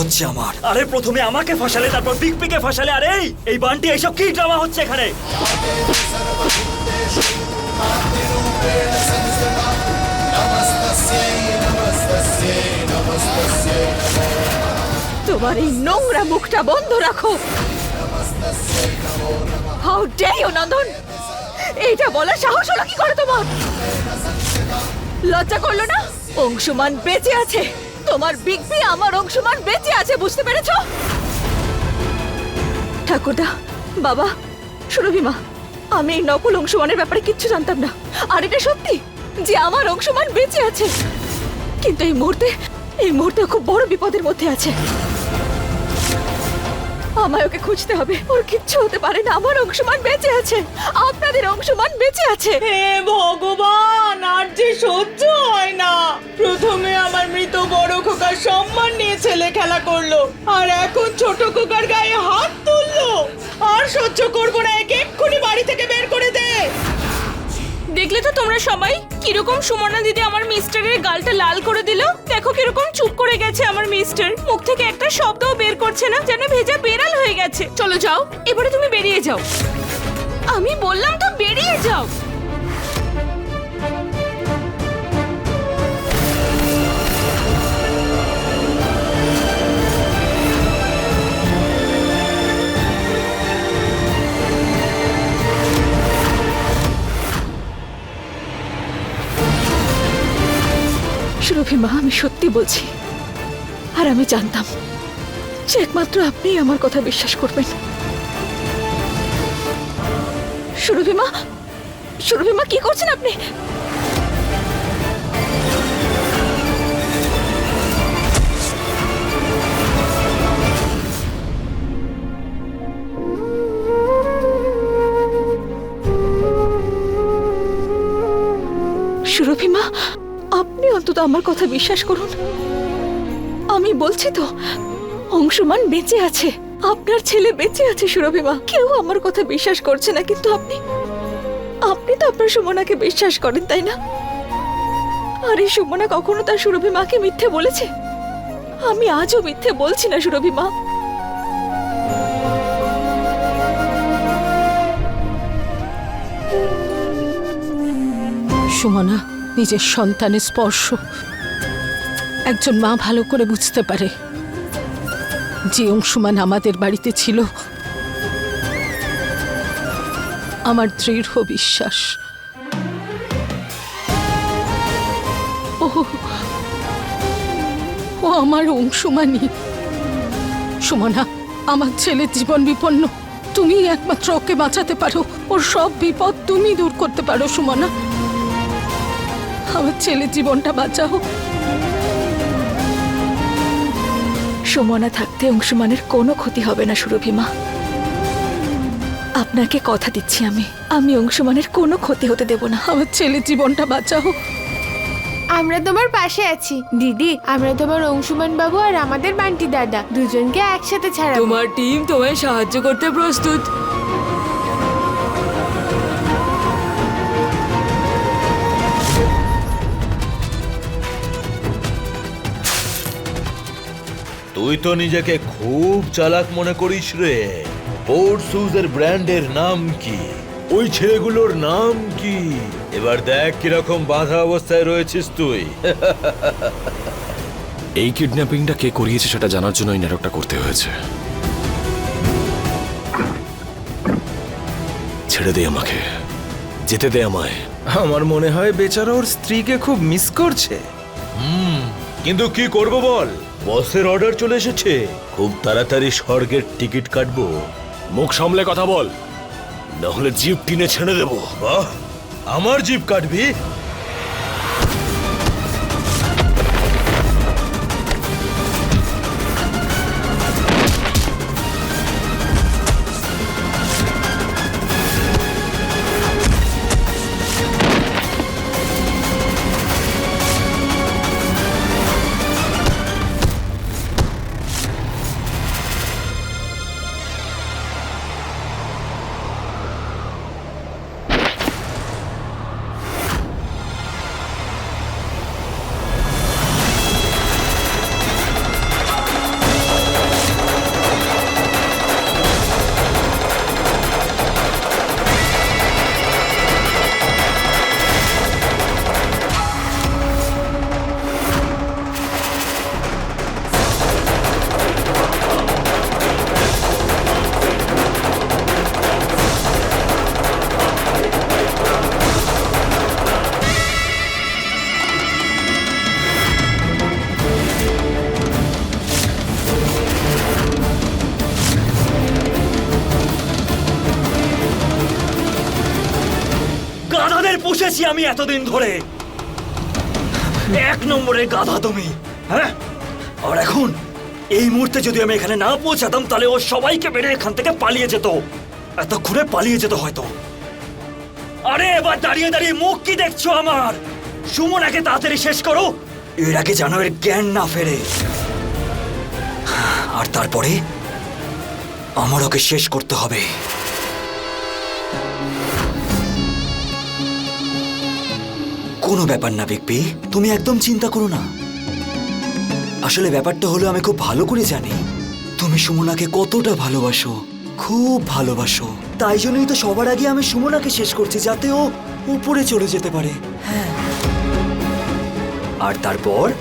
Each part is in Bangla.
হচ্ছে আমার। আরে প্রথমে আমাকে ফাঁসালে তারপর বিগ পিকে ফাঁসালে। আরে এই এই বান্টি এইসব কি ড্রামা হচ্ছে এখানে? তোমার এই নোংরা মুখটা বন্ধ রাখো। How dare you Nandan? এইটা বলার সাহস হলো কি করে তোমার? লজ্জা করল না? অংশমান বেঁচে আছে। তোমার বিগবি আমার অংশমান বেঁচে আছে, বুঝতে পেরেছ? ঠাকুরদা, বাবা সুরভিমা আমি এই নকল অংশমানের ব্যাপারে কিচ্ছু জানতাম না। আর এটা সত্যি যে আমার অংশমান বেঁচে আছে? কিন্তু এই মুহূর্তে এই মুহূর্তে খুব বড় বিপদের মধ্যে আছে। আমায় ওকে খুঁজতে হবে। ওর কিচ্ছু হতে পারে না। আমার অংশমান বেঁচে আছে। আপনাদের অংশমান বেঁচে আছে। হে ভগবান আর যে সহ্য হয় না। প্রথমে আমার মৃত বড় খোকার সম্মান নিয়ে ছেলে খেলা করল আর এখন ছোট খোকার গায়ে হাত তুললো। আর সহ্য করব না একে এক্ষুনি বাড়ি থেকে বের করে দে। দেখলে তো তোমরা সবাই কীরকম সুমনা দিদি আমার মিস্টারের গালটা লাল করে দিল? দেখো কীরকম চুপ করে গেছে আমার মিস্টার মুখ থেকে একটা শব্দও বের করছে না, যেন ভেজা বেড়াল হয়ে গেছে। চলো যাও, এবারে তুমি বেরিয়ে যাও। আমি বললাম তো বেরিয়ে যাও। সুরভিমা আমি সত্যি বলছি। আর আমি জানতাম যে একমাত্র আপনিই আমার কথা বিশ্বাস করবেন। সুরভিমা সুরভিমা কি করছেন আপনি? সুরভিমা আপনি অন্তত আমার কথা বিশ্বাস করুন। আমি বলছি তো, অংশমান বেঁচে আছে। আপনার ছেলে বেঁচে আছে, সুরভিমা। কেউ আমার কথা বিশ্বাস করছে না, কিন্তু আপনি আপনি তো আপনার সুমনাকে বিশ্বাস করেন, তাই না? আর এই সুমনা কখনো তার সুরভিমাকে মিথ্যে বলেছে? আমি আজও মিথ্যে বলছি না, সুরভিমা। সুমনা নিজের সন্তানের স্পর্শ। একজন মা ভালো করে বুঝতে পারে যে অংশুমান আমাদের বাড়িতে ছিল। আমার দৃঢ় বিশ্বাস। ও আমার অংশুমানি। সুমনা, আমার ছেলের জীবন বিপন্ন। তুমি একমাত্র ওকে বাঁচাতে পারো। ওর সব বিপদ তুমি দূর করতে পারো, সুমনা। আমার ছেলের জীবনটা বাঁচাও। সুমনা থাকতে অংশমানের কোনো ক্ষতি হবে না সুরভিমা আপনাকে কথা দিচ্ছি আমি। আমি অংশমানের কোনো ক্ষতি হতে দেব না। আমার ছেলের জীবনটা বাঁচাও। আমরা তোমার পাশে আছি। দিদি আমরা তোমার অংশুমান বাবু আর আমাদের বান্টি দাদা। দুজনকে একসাথে ছাড়াবো। তোমার টিম তোমায় সাহায্য করতে প্রস্তুত। তুই তো নিজেকে খুব চালাক মনে করিস রে। স্পোর্ট শুজের ব্র্যান্ডের নাম কি? ওই ছেলেগুলোর নাম কি? এবার দেখ কীরকম বাধা অবস্থায় রয়েছিস তুই। এই কিডন্যাপিংটা কে করিয়েছে সেটা জানার জন্য এই নাটকটা করতে হয়েছে। ছেড়ে দে আমাকে। যেতে দে আমায়। আমার মনে হয় বেচারা ওর স্ত্রীকে খুব মিস করছে। হুম কিন্তু কি করব বল? বসের অর্ডার চলে এসেছে। খুব তাড়াতাড়ি স্বর্গের টিকিট কাটবো। মুখ সামলে কথা বল। নাহলে জিপ টিনে ছেড়ে দেবো। বাহ আমার জিপ কাটবি? আমি এতদিন ধরে এক নম্বরের গাধা তুমি হ্যাঁ? আর এখন এই মুহূর্তে যদি আমি এখানে না পৌঁছাতাম, তাহলে ও সবাইকে মেরে এখান থেকে পালিয়ে যেত। এতক্ষণে পালিয়ে যেত হয়তো। আরে, এবার দাঁড়িয়ে দাঁড়িয়ে মুখ কি দেখছ আমার? সুমনাকে তাড়াতাড়ি শেষ করো। এর আগে যেন এর জ্ঞান না ফেরে। আর তারপরে আমার ওকে শেষ করতে হবে। কোনো ব্যাপার না বিগবি তুমি একদম চিন্তা করো না। আসলে ব্যাপারটা হলো আমি খুব ভালো করে জানি। তুমি সুমনাকে কতটা ভালোবাসো খুব ভালোবাসো। তাই জন্যই তো সবার আগে আমি সুমনাকে শেষ করছি যাতে ও উপরে চলে যেতে পারে। হ্যাঁ। আর তারপর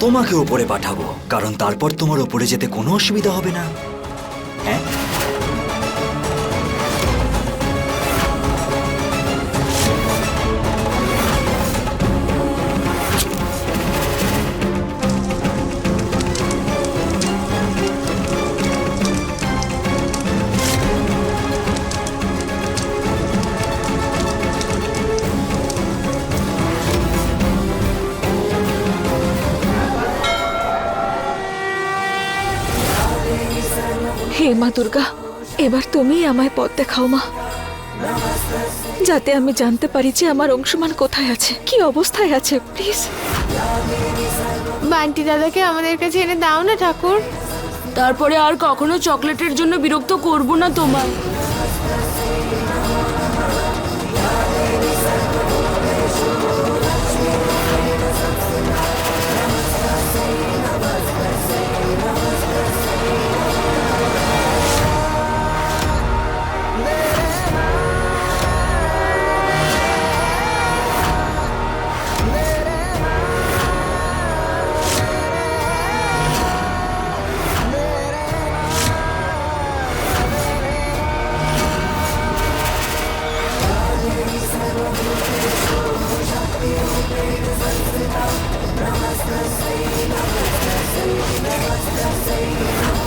তোমাকে উপরে পাঠাবো কারণ তারপর তোমার উপরে যেতে কোনো অসুবিধা হবে না। হ্যাঁ? দুর্গা এবার তুমি আমায় পথ দেখাও মা। যাতে আমি জানতে পারি যে আমার অংশমান কোথায় আছে কি অবস্থায় আছে প্লিজ। বান্টি দাদাকে আমাদের কাছে এনে দাও না ঠাকুর। তারপরে আর কখনো চকলেটের জন্য বিরক্ত করব না তোমায়। বান্টি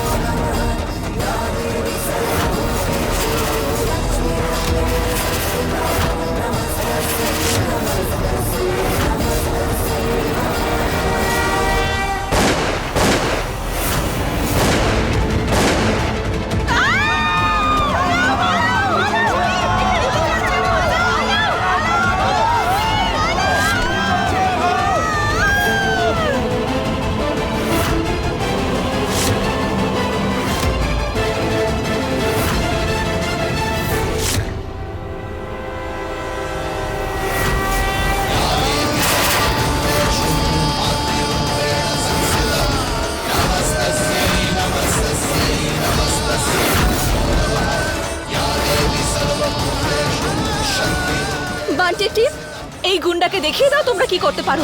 করতে পারো।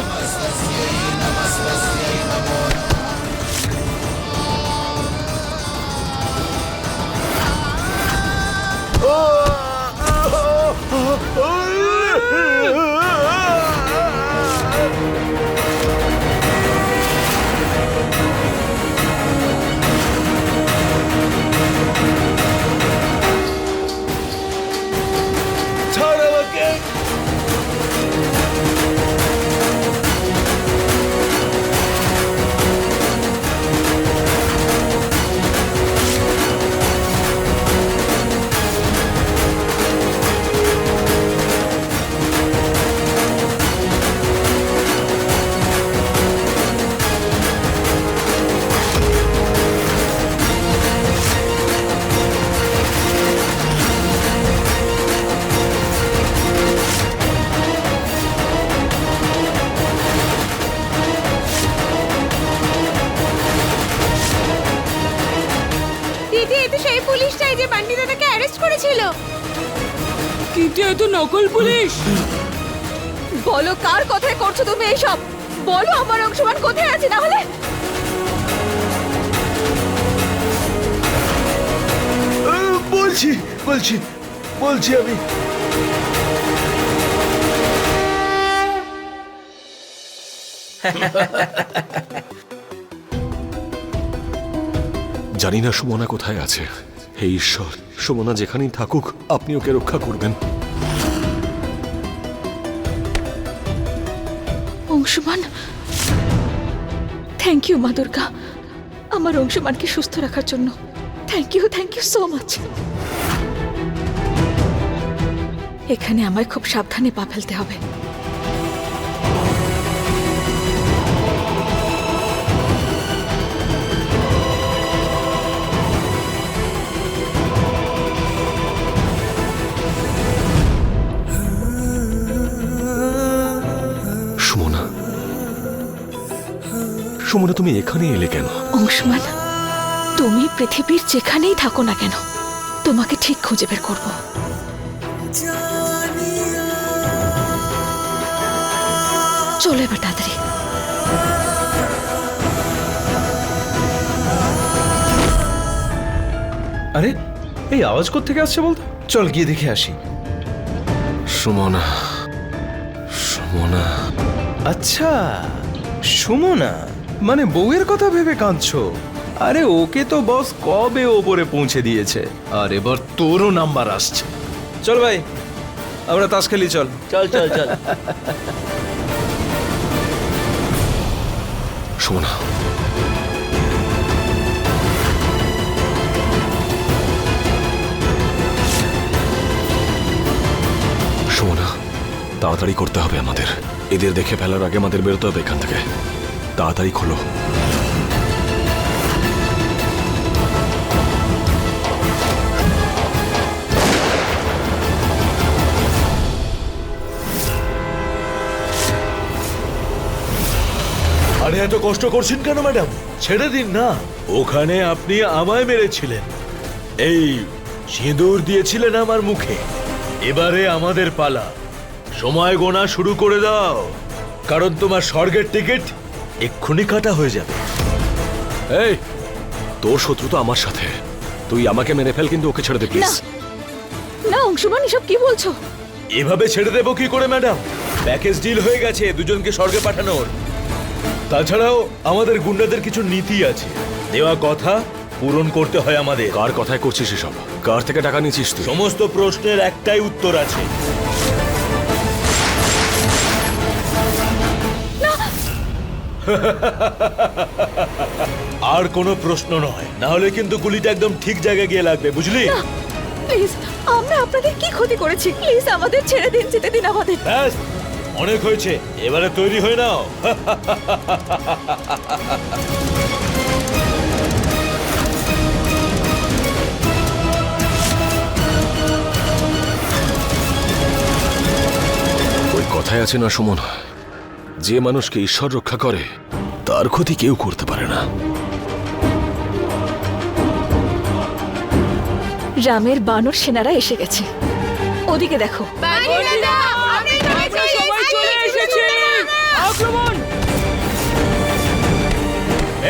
সেই পুলিশটাই যে বান্টি দাদাকে অ্যারেস্ট করেছিল। কিন্তু এত নকল পুলিশ? বলো কার কথায় করছ তুমি এইসব? বলো আমার অংশমান কোথায় আছে না হলে আহ, বলছি বলছি বলছি আমি। জানি না সুমনা কোথায় আছে। হে ঈশ্বর, সুমনা যেখানেই থাকুক, আপনি ওকে রক্ষা করবেন। অংশুমান থ্যাংক ইউ মা দুর্গা। আমার অংশুমানকে সুস্থ রাখার জন্য। Thank you thank you so much এখানে আমায় খুব সাবধানে পা ফেলতে হবে। সুমনা তুমি এখানে এলে কেন? অংশুমান তুমি পৃথিবীর যেখানেই থাকো না কেন তোমাকে ঠিক খুঁজে বের করব। চলো এবার তাড়াতাড়ি। আরে এই আওয়াজ থেকে আসছে বলতো? চল গিয়ে দেখে আসি। সুমনা সুমনা। আচ্ছা সুমনা। মানে বউয়ের কথা ভেবে কাঁদছো? আরে ওকে তো বস কবে ওপরে পৌঁছে দিয়েছে? আর এবার তোরও নাম্বার আসছে। চল ভাই আমরা তাস খেলি চল। চল চল চল। সুমনা সুমনা তাড়াতাড়ি করতে হবে আমাদের। এদের দেখে ফেলার আগে আমাদের বেরোতে হবে এখান থেকে। তাড়াতাড়ি খোলো। আরে এত কষ্ট করছেন কেন ম্যাডাম? ছেড়ে দিন না। ওখানে আপনি আমায় মেরেছিলেন। এই সিঁদুর দিয়েছিলেন আমার মুখে। এবারে আমাদের পালা। সময় গোনা শুরু করে দাও। কারণ তোমার স্বর্গের টিকিট এক্ষুনি কাটা হয়ে যাবে। এই তোর শত্রু তো আমার সাথে। তুই আমাকে মেরে ফেল কিন্তু ওকে ছেড়ে দে প্লিজ না অংশুমান এসব কি বলছো? এভাবে ছেড়ে দেবো কি করে ম্যাডাম? প্যাকেজ ডিল হয়ে গেছে দুজনকে স্বর্গে পাঠানোর। তাছাড়াও আমাদের গুন্ডাদের কিছু নীতি আছে। দেওয়া কথা পূরণ করতে হয় আমাদের। কার কথায় করছিস এসব? কার থেকে টাকা নিচ্ছিস তুই? সমস্ত প্রশ্নের একটাই উত্তর আছে। আর কোনো প্রশ্ন নয়। না হলে কিন্তু গুলিটা একদম ঠিক জায়গায় গিয়ে লাগবে বুঝলি? প্লিজ আমরা আপনাদের কি ক্ষতি করেছি? প্লিজ আমাদের ছেড়ে দিন যেতে দিন আমাদের। ব্যাস অনেক হয়েছে। এবারে তৈরি হয়ে নাও। ওই কথায় আছে না সুমন? যে মানুষকে ঈশ্বর রক্ষা করে তার ক্ষতি কেউ করতে পারে না। রামের বানর সেনারা এসে গেছে। ওদিকে দেখো। সবাই চলে এসেছে আক্রমণ!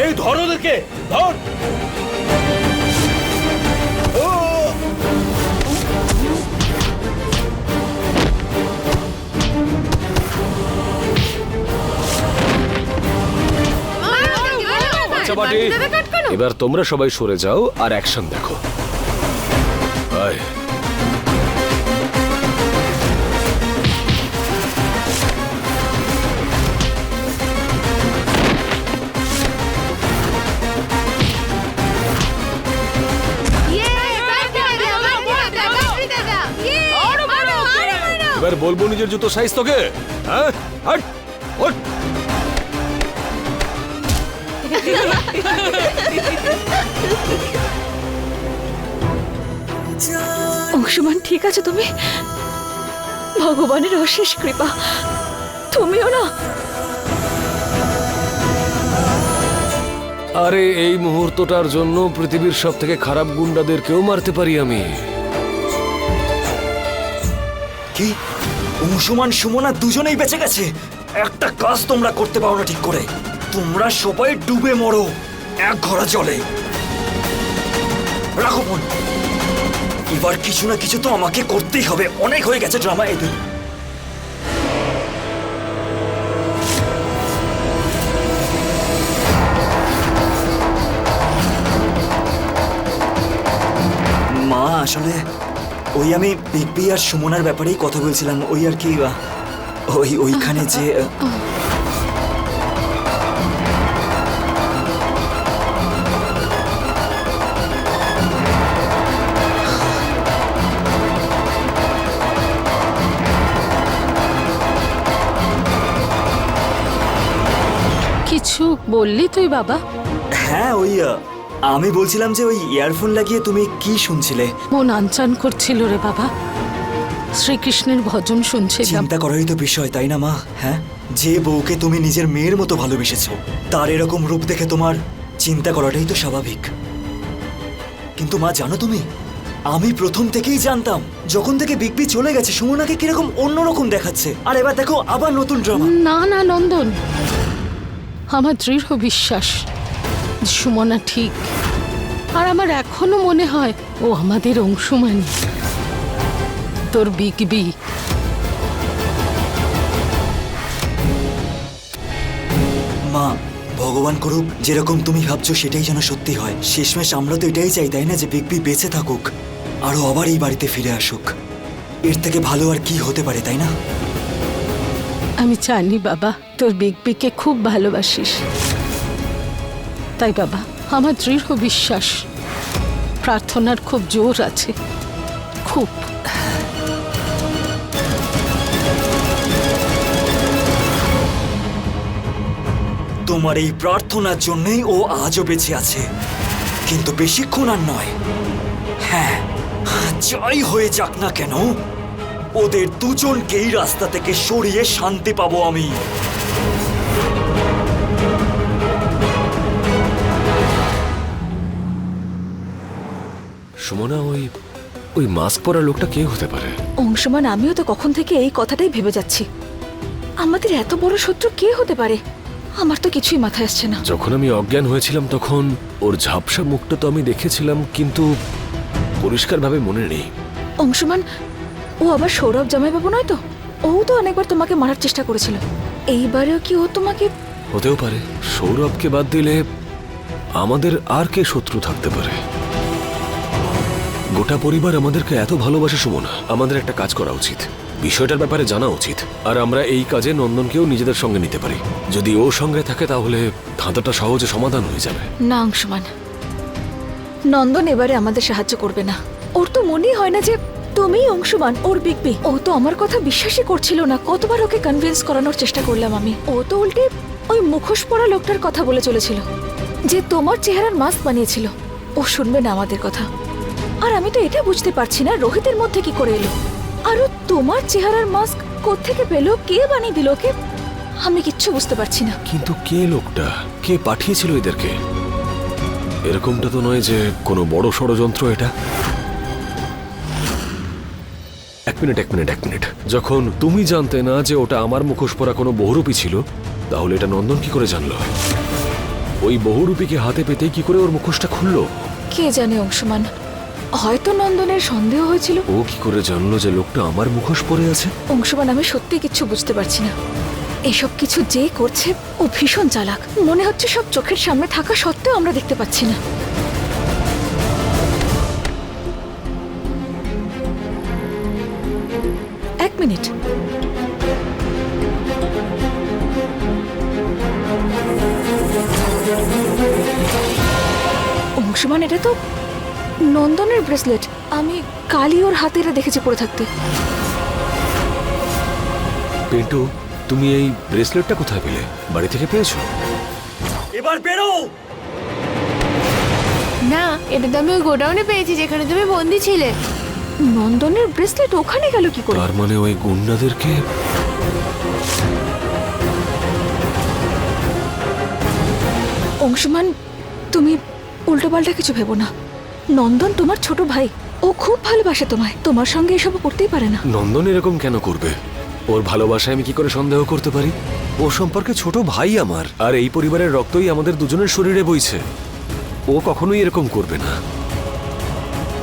এই ধরো দেখে ধর। এবার তোমরা সবাই সরে যাও আর অ্যাকশন দেখো। আয়। এবার বলব নিজের জুতো সাইজ তোকে? হ্যাঁ? হাট ওঠ। অংশুমান ঠিক আছে তুমি? ভগবানের অশেষ কৃপা। তুমিও না? আরে এই মুহূর্তটার জন্য পৃথিবীর সব থেকে খারাপ গুন্ডাদেরকেও মারতে পারি আমি। কি? অংশুমান সুমনা দুজনেই বেঁচে গেছে? একটা কাজ তোমরা করতে পারো না ঠিক করে। তোমরা সবাই ডুবে মরো। এক ঘোড়া জলে রাখো মন। এবার কিছু না কিছু তো আমাকে করতেই হবে। অনেক হয়ে গেছে ড্রামা এদের। মা, আসলে ওই আমি পিপি আর সুমনার ব্যাপারেই কথা বলছিলাম। ওই আর কি ওই ওইখানে যে বললি তুই বাবা? হ্যাঁ ওই আমি বলছিলাম যে ওই ইয়ারফোন লাগিয়ে তুমি কি শুনছিলে? মন আনচান করছিল রে বাবা। শ্রীকৃষ্ণের ভজন শুনছিলাম। চিন্তা করারই তো বিষয় তাই না মা? হ্যাঁ? যে বউকে তুমি নিজের মেয়ের মতো ভালোবেসেছো তার এরকম রূপ দেখে তোমার চিন্তা করাটাই তো স্বাভাবিক। কিন্তু মা জানো তুমি? আমি প্রথম থেকেই জানতাম যখন থেকে বিগ বি চলে গেছে সুমনাকে কীরকম অন্যরকম দেখাচ্ছে। আর এবার দেখো আবার নতুন ড্রামা না না নন্দন। আমার দৃঢ় বিশ্বাস। সুমনা ঠিক। আর আমার এখনও মনে হয় ও আমাদের অংশমানি। তোর বিগ বি। মা, ভগবান করুক, যেরকম তুমি ভাবছ সেটাই যেন সত্যি হয়। শেষমেশ আমরা তো এটাই চাই, তাই না, যে বিগ বি বেঁচে থাকুক আরও আবার এই বাড়িতে ফিরে আসুক। এর থেকে ভালো আর কি হতে পারে, তাই না? আমি জানি বাবা, তোর বিগ বিকে খুব ভালোবাসিস। তাই বাবা, আমার দৃঢ় বিশ্বাস, প্রার্থনার খুব জোর আছে, খুব। তোমার এই প্রার্থনার জন্যই ও আজও বেঁচে আছে, কিন্তু বেশিক্ষণ আর নয়। হ্যাঁ যাই হয়ে যাক না কেন ওদের দুজনকেই রাস্তা থেকে সরিয়ে শান্তি পাবো আমি। সুমনা ওই ওই মাস্ক পরা লোকটা কে হতে পারে? অংশমান আমিও তো কখন থেকে এই কথাটাই ভেবে যাচ্ছি। আমাদের এত বড় শত্রু কে হতে পারে? আমার তো কিছুই মাথায় আসছে না। যখন আমি অজ্ঞান হয়েছিলাম তখন ওর ঝাপসা মুখটা তো আমি দেখেছিলাম কিন্তু পরিষ্কারভাবে মনে নেই। অংশমান ও আবার সৌরভ জামাইবাবু নয় তো? ও তো অনেকবার তোমাকে মারার চেষ্টা করেছিল। এইবারেও কি ও তোমাকে হতেও পারে। সৌরভকে বাদ দিলে আমাদের আর কে শত্রু থাকতে পারে? গোটা পরিবার আমাদেরকে এত ভালোবাসে সুমনা। আমাদের একটা কাজ করা উচিত। বিষয়টার ব্যাপারে জানা উচিত। আর আমরা এই কাজে নন্দনকেও নিজেদের সঙ্গে নিতে পারি। যদি ও সঙ্গে থাকে তাহলে ধাঁধাটা সহজে সমাধান হয়ে যাবে। না অংশমান। নন্দন এবারে আমাদের সাহায্য করবে না। ওর তো মনেই হয় না যে তুমি অংশমান ওর বিগবি ও তো আমার কথা বিশ্বাসই করছিল না। কতবার ওকে কনভিন্স করানোর চেষ্টা করলাম আমি। ও তো উল্টে ওই মুখোশ পরা লোকটার কথা বলে চলেছিল, যে তোমার চেহারার মাস্ক বানিয়েছিল। ও শুনবে না আমাদের কথা। আর আমি তো এটা বুঝতে পারছি না, রোহিতের মধ্যে কি করে এলো। আর ও তোমার চেহারার মাস্ক কোত্থেকে পেল, কে বানিয়ে দিল ওকে, আমি কিচ্ছু বুঝতে পারছি না। কিন্তু কে লোকটা? কে পাঠিয়েছিল এদেরকে? এরকমটা তো নয় যে কোনো বড় ষড়যন্ত্র এটা। এক মিনিট এক মিনিট এক মিনিট। যখন তুমি জানতে না যে ওটা আমার মুখোশ পরা কোনো বহুরূপী ছিল তাহলে এটা নন্দন কি করে জানলো? ওই বহুরূপীকে হাতে পেতে কি করে ওর মুখোশটা খুললো? কে জানে অংশমান? হয়তো নন্দনের সন্দেহ হয়েছিল। ও কি করে জানলো যে লোকটা আমার মুখোশ পরে আছে? অংশমান আমি সত্যি কিছু বুঝতে পারছি না। এসব কিছু যে করছে ও ভীষণ চালাক। মনে হচ্ছে সব চোখের সামনে থাকা সত্ত্বেও আমরা দেখতে পাচ্ছি না। অংশমান এটা তো নন্দনের ব্রেসলেট। আমি কালি ওর হাতে এটা দেখেছি পরে থাকতে। পেন্টু তুমি এই ব্রেসলেটটা কোথায় পেলে? বাড়ি থেকে পেয়েছ? এবার বেরো! না এটা তো আমি ওই গোডাউনে পেয়েছি যেখানে তুমি বন্দি ছিলে। নন্দনের ব্রেসলেট ওখানে গেল কি করে? তার মানে ওই গুন্ডাদেরকে অংশমান তুমি উল্টোপাল্টা কিছু ভেবো না। নন্দন তোমার ছোট ভাই। ও খুব ভালোবাসে তোমায়। তোমার সঙ্গে এসব করতেই পারে না। নন্দন এরকম কেন করবে? ওর ভালোবাসায় আমি কি করে সন্দেহ করতে পারি? ও সম্পর্কে ছোট ভাই আমার। আর এই পরিবারের রক্তই আমাদের দুজনের শরীরে বইছে। ও কখনোই এরকম করবে না।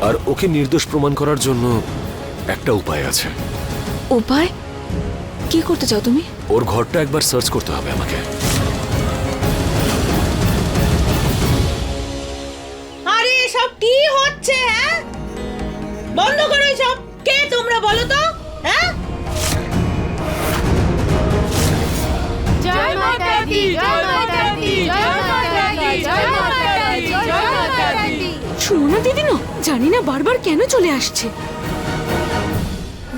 আর ওকে নির্দোষ প্রমাণ করার জন্য একটা উপায় আছে। উপায়? কি করতে চাও তুমি? ওর ঘরটা একবার সার্চ করতে হবে আমাকে। কি হচ্ছে হ্যাঁ? বন্ধ করো এসব কে তোমরা বলো তো? হ্যাঁ? জয় মাতা দি জয় মাতা দি জয় মাতা দি জয় মাতা দি জয় মাতা দি সুমনা দিদি না জানি না বারবার কেন চলে আসছে।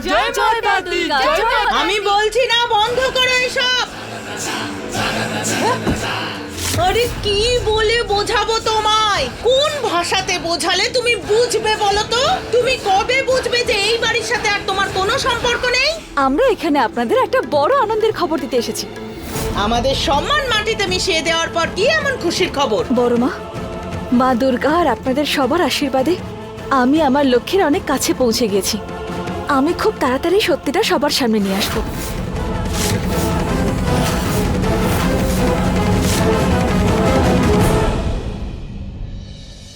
জয় মাতা দি জয় মাতা আমি বলছি না বন্ধ করো এসব আরে কি বলে বোঝাবো তোমায়? কোন ভাষাতে বোঝালে তুমি বুঝবে বলো তো তুমি কবে বুঝবে যে এই বাড়ির সাথে আর তোমার কোনো সম্পর্ক নেই? আমরা এখানে আপনাদের একটা বড় আনন্দের খবর দিতে এসেছি। আমাদের সম্মান মাটিতে মিশিয়ে দেওয়ার পর কি এমন খুশির খবর? বড় মা মা দুর্গা আর আপনাদের সবার আশীর্বাদে আমি আমার লক্ষ্যের অনেক কাছে পৌঁছে গেছি। আমি খুব তাড়াতাড়ি সত্যিটা সবার সামনে নিয়ে আসব।